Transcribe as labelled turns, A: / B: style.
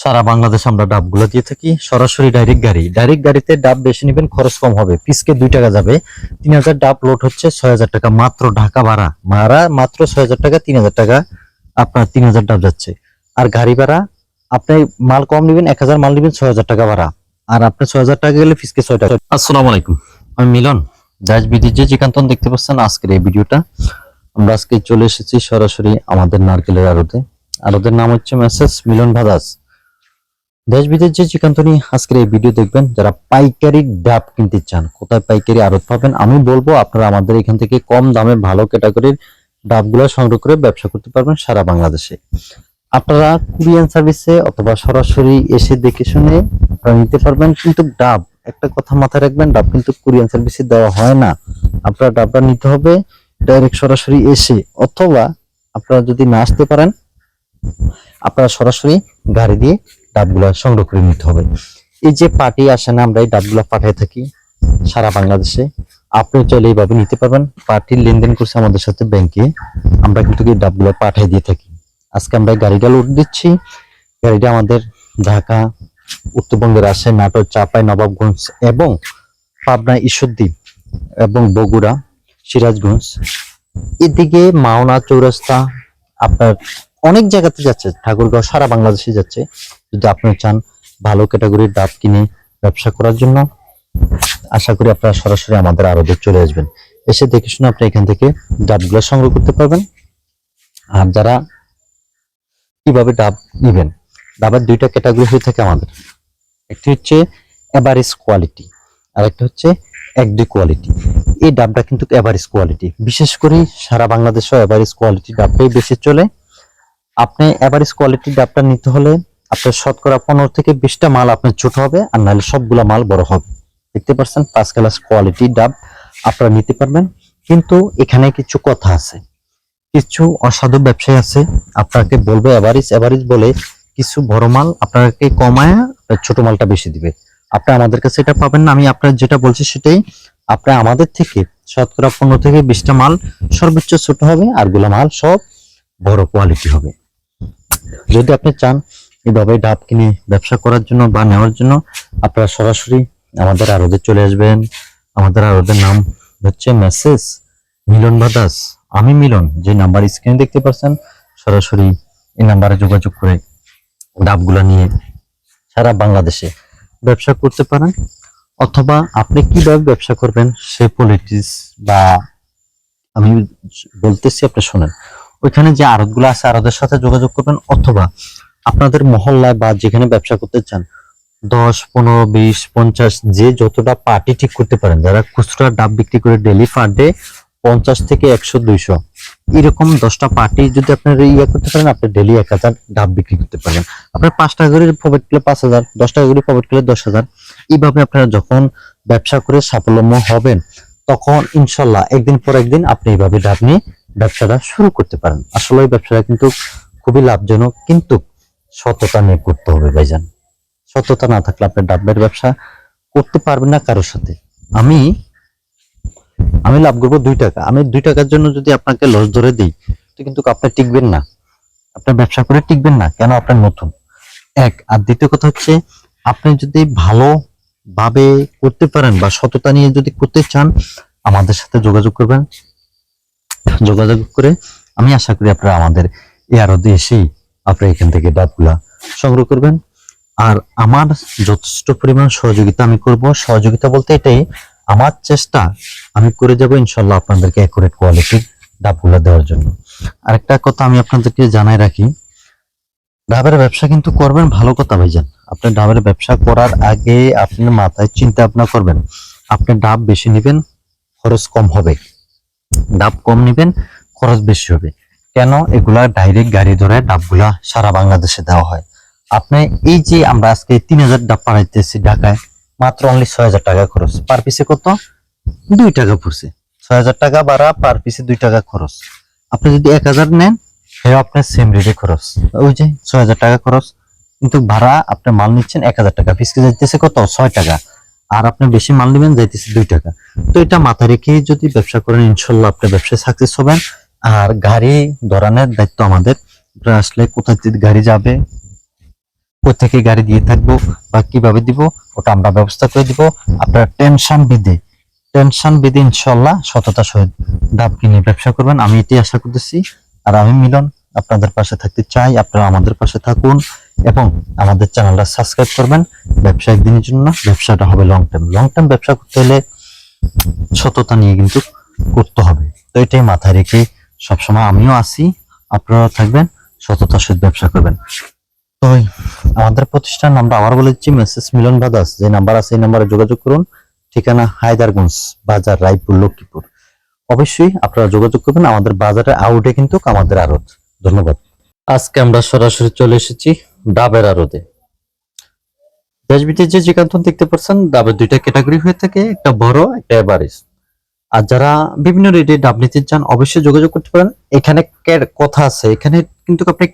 A: সারা বাংলাদেশ আমরা ডাবগুলো দিয়ে থাকি। সরাসরি ডাইরেক্ট গাড়ি। ডাইরেক্ট গাড়িতে ডাব বেশি নেবেন, খরচ কম হবে। পিসকে দুই টাকা যাবে। তিন হাজার ডাব লোড হচ্ছে ছয় হাজার টাকা। মাত্র ঢাকা ভাড়া। ভাড়া মাত্র ছয় হাজার টাকা, তিন হাজার টাকা আপনার তিন হাজার ডাব যাচ্ছে। আর গাড়ি ভাড়া, আপনি মাল কম নেবেন, এক হাজার মাল নেবেন, ছয় হাজার টাকা ভাড়া। আর আপনি ছয় হাজার টাকা গেলে ফিসকে ছয় টাকা। আসসালামু আলাইকুম। আমি মিলন দেশ বিদেশ যে চিকান্তন দেখতে পাচ্ছেন আজকের এই ভিডিওটা। আমরা আজকে চলে এসেছি সরাসরি আমাদের নারকেলের আড়তে। আড়তের নাম হচ্ছে মেসেজ মিলন ভাদাস। দেশ বিদেশ যে চিকান্তনি আজকের এই ভিডিও দেখবেন, যারা পাইকারি ডাব কিনতে চান, কোথায় পাইকারি আড়ত পাবেন? আমি বলব, আপনারা আমাদের এখান থেকে কম দামে ভালো ক্যাটাগরির ডাবগুলো সংগ্রহ করে ব্যবসা করতে পারবেন সারা বাংলাদেশে। আপনারা কুরিয়ান সার্ভিসে অথবা সরাসরি এসে দেখে শুনে আপনারা নিতে পারবেন, কিন্তু ডাব, একটা কথা মাথায় রাখবেন, ডাব কিন্তু কুরিয়ান সার্ভিসে দেওয়া হয় না। আপনারা ডাবটা নিতে হবে ডাইরেক্ট সরাসরি এসে, অথবা আপনারা যদি না আসতে পারেন, আপনারা সরাসরি গাড়ি দিয়ে ডাবগুলো সংগ্রহ করে নিতে হবে। এই যে পার্টি আসে না, আমরা এই ডাবগুলো পাঠিয়ে থাকি সারা বাংলাদেশে। আপনি চাইলে এইভাবে নিতে পারবেন। পার্টির লেনদেন করছে আমাদের সাথে ব্যাংকে। আমরা কিন্তু এই ডাবগুলো পাঠিয়ে দিয়ে থাকি। আজকে আমরা গাড়িটা লোড দিচ্ছি। গাড়িটা আমাদের ঢাকা উত্তরবঙ্গের আসে নাটোর, চাপাই, নবাবগঞ্জ এবং পাবনা ঈশ্বরদীপ এবং বগুড়া, সিরাজগঞ্জ। এদিকে মাওনা চৌরাস্তা, আপনার অনেক জায়গাতে যাচ্ছে। ঠাকুরগাঁও সারা বাংলাদেশে যাচ্ছে। যদি আপনি চান ভালো ক্যাটাগরির ডাব কিনে ব্যবসা করার জন্য, আশা করি আপনারা সরাসরি আমাদের আরবে চলে আসবেন। এসে দেখে শুনে আপনি এখান থেকে ডাবগুলো সংগ্রহ করতে পারবেন। আর যারা কীভাবে ডাব নেবেন, ডাবের দুইটা ক্যাটাগরি হয়ে থাকে আমাদের। একটি হচ্ছে এভারেজ কোয়ালিটি আর একটা হচ্ছে এক দুই কোয়ালিটি এই ডাবটা কিন্তু এভারেজ কোয়ালিটি বিশেষ করে সারা বাংলাদেশে এভারেজ কোয়ালিটি ডাবটাই বেশি চলে। আপনি এভারেজ কোয়ালিটির ডাবটা নিতে হলে আপনার শতকরা পনেরো থেকে বিশটা মাল আপনার ছোট হবে, আর নাহলে সবগুলা মাল বড় হবে। দেখতে পাচ্ছেন, পাঁচ ক্লাস কোয়ালিটির ডাব আপনারা নিতে পারবেন। কিন্তু এখানে কিছু কথা আছে। কিছু অসাধু ব্যবসায়ী আছে, আপনাকে বলবে এভারেজ এভারেজ বলে কিছু বড় মাল আপনাকে কমায় ছোট মালটা বেশি দিবে। আপনি আমাদের কাছে এটা পাবেন না, আমি আপনার যেটা বলছি সেটাই। আপনি আমাদের থেকে শতকরা পনেরো থেকে বিশটা মাল সর্বোচ্চ ছোট হবে, আরগুলা মাল সব বড় কোয়ালিটি হবে। যদি আপনি চান এইভাবে ডাব কিনে ব্যবসা করার জন্য বা নেওয়ার জন্য, আপনারা সরাসরি আমাদের আরদে চলে আসবেন। আমাদের আরদের নাম হচ্ছে মেসেজ মিলন বাদাস আমি মিলন, যে নাম্বার স্ক্রিনে দেখতে পাচ্ছেন, সরাসরি এই নাম্বারে যোগাযোগ করে ডাবগুলো নিয়ে সারা বাংলাদেশে ব্যবসা করতে পারেন। অথবা আপনি কীভাবে ব্যবসা করবেন সে পলিটিক্স বা আমি বলতেছি, আপনি শোনেন। ওইখানে যে আড়তগুলো আছে আড়তের সাথে যোগাযোগ করবেন অথবা আপনাদের মহল্লায় বা যেখানে ব্যবসা করতে চান, দশ, পনেরো, বিশ, পঞ্চাশ, যে যতটা পার্টি ঠিক করতে পারেন, যারা খুচরা ডাব বিক্রি করে ডেলি পার ডে পঞ্চাশ থেকে একশো, দুইশো, এরকম দশটা পার্টি যদি আপনার ইয়ে করতে পারেন, আপনি ডেলি এক হাজার ডাব বিক্রি করতে পারেন আপনার পাঁচ টাকা করে প্রফিট করলে পাঁচ হাজার, দশ টাকা করে প্রফিট করলে দশ হাজার, এইভাবে আপনারা যখন ব্যবসা করে সাফল্যম হবেন, তখন ইনশাল্লাহ একদিন পর একদিন আপনি এইভাবে ডাব নিয়ে ব্যবসাটা শুরু করতে পারেন। আসলে ব্যবসাটা কিন্তু খুবই লাভজনক, কিন্তু সততা নিয়ে করতে হবে ভাইজান। সততা না থাকলে আপনি ডাবের ব্যবসা করতে পারবেন না কারোর সাথে। আমি আমি লাভ করব দুই টাকা। আমি দুই টাকার জন্য যদি আপনাকে লস ধরে দিই, তো কিন্তু আপনি টিকবেন না। আপনার ব্যবসা করে টিকবেন না। কেন? আপনার নতুন। এক, আর দ্বিতীয় কথা হচ্ছে, আপনি যদি ভালো ভাবে করতে পারেন বা সততা নিয়ে যদি করতে চান, আমাদের সাথে যোগাযোগ করবেন। যোগাযোগ করে আমি আশা করি আপনারা আমাদের এই আরদে এসেই আপনারা এখান থেকে ডাবগুলা সংগ্রহ করবেন। আর আমার যথেষ্ট পরিমাণ সহযোগিতা আমি করব। সহযোগিতা বলতে এটাই, আমার চেষ্টা আমি করে যাব ইনশাল্লাহ আপনাদেরকে অ্যাকুরেট কোয়ালিটির ডাবগুলা দেওয়ার জন্য। আরেকটা কথা আমি আপনাদেরকে জানাই রাখি, ডাবের ব্যবসা কিন্তু করবেন, ভালো কথা ভাইজান। আপনি ডাবের ব্যবসা করার আগে আপনি মাথায় চিন্তা ভাবনা করবেন, আপনি ডাব বেশি নেবেন, খরচ কম হবে। ডাব কম নেবেন, খরচ বেশি হবে। কেন? এগুলা ডাইরেক্ট গাড়ি ধরে ডাবগুলা সারা বাংলাদেশে দেওয়া হয়। আপনি এই যে আমরা আজকে তিন হাজার ডাব পাঠাইতেছি ঢাকায়, মাত্র অনলি ছয় হাজার টাকা খরচ। পার পিসে কত? দুই টাকা পড়ছে। ছয় হাজার টাকা ভাড়া পার পিসে দুই টাকা খরচ। আপনি যদি এক হাজার নেন সেটা আপনার সেম রেটে খরচ। ওই যে ছয় হাজার টাকা খরচ। কিন্তু ভাড়া আপনি মাল নিচ্ছেন এক হাজার টাকা। পিসকে যাইতেছে কত? ছয় টাকা। আর আপনি বেশি মাল নেবেন, যাইতেছে দুই টাকা। তো এটা মাথায় রেখে যদি ব্যবসা করেন, ইনশাল্লাহ আপনি ব্যবসায় সাকসেস হবেন। আর গাড়ি ধরানোর দায়িত্ব আমাদের। আসলে কোথায় গাড়ি যাবে কই থেকে গাড়ি দিয়ে থাকব বা কীভাবে দিব, ওটা আমরা ব্যবস্থা করে দিব। আপনার টেনশন বিদে টেনশন বিদে ইনশাল্লাহ সততা সহিত ডাব কিনে ব্যবসা করবেন। আমি এটাই আশা করতেছি। আর আমি মিলন আপনাদের পাশে থাকতে চাই। আপনারা আমাদের পাশে থাকুন। এবং আমাদের চ্যানেলটা সাবস্ক্রাইব করবেন। ব্যবসায়িক দিনের জন্য ব্যবসাটা হবে লং টার্ম লং টার্ম ব্যবসা করতে হলে সততা নিয়ে কিন্তু করতে হবে। তো এটাই মাথায় রেখে সবসময় আমিও আছি আপনারা থাকবেন, সততার সহিত ব্যবসা করবেন। তো আমাদের প্রতিষ্ঠান আমরা আবার বলে দিচ্ছি মেসেজ মিলন বাদাস যে নাম্বার আছে এই নাম্বারে যোগাযোগ করুন। ঠিকানা হায়দারগঞ্জ, বাজার রায়পুর, লক্ষ্মীপুর। অবশ্যই আপনারা যোগাযোগ করবেন, আমাদের বাজারে আউটে কিন্তু আমাদের আড়ত। ধন্যবাদ। আজকে আমরা সরাসরি চলে এসেছি ডাবের আরোদে দেশ বিদেশে যে থেকে দেখতে পাচ্ছেন ডাবের দুইটা ক্যাটাগরি হয়ে থাকে, একটা বড়, একটা এভারেজ আর যারা বিভিন্ন রেটে ডাব নিতে চান, অবশ্যই যোগাযোগ করতে পারেন। এখানে কথা আছে, এখানে কিন্তু আপনি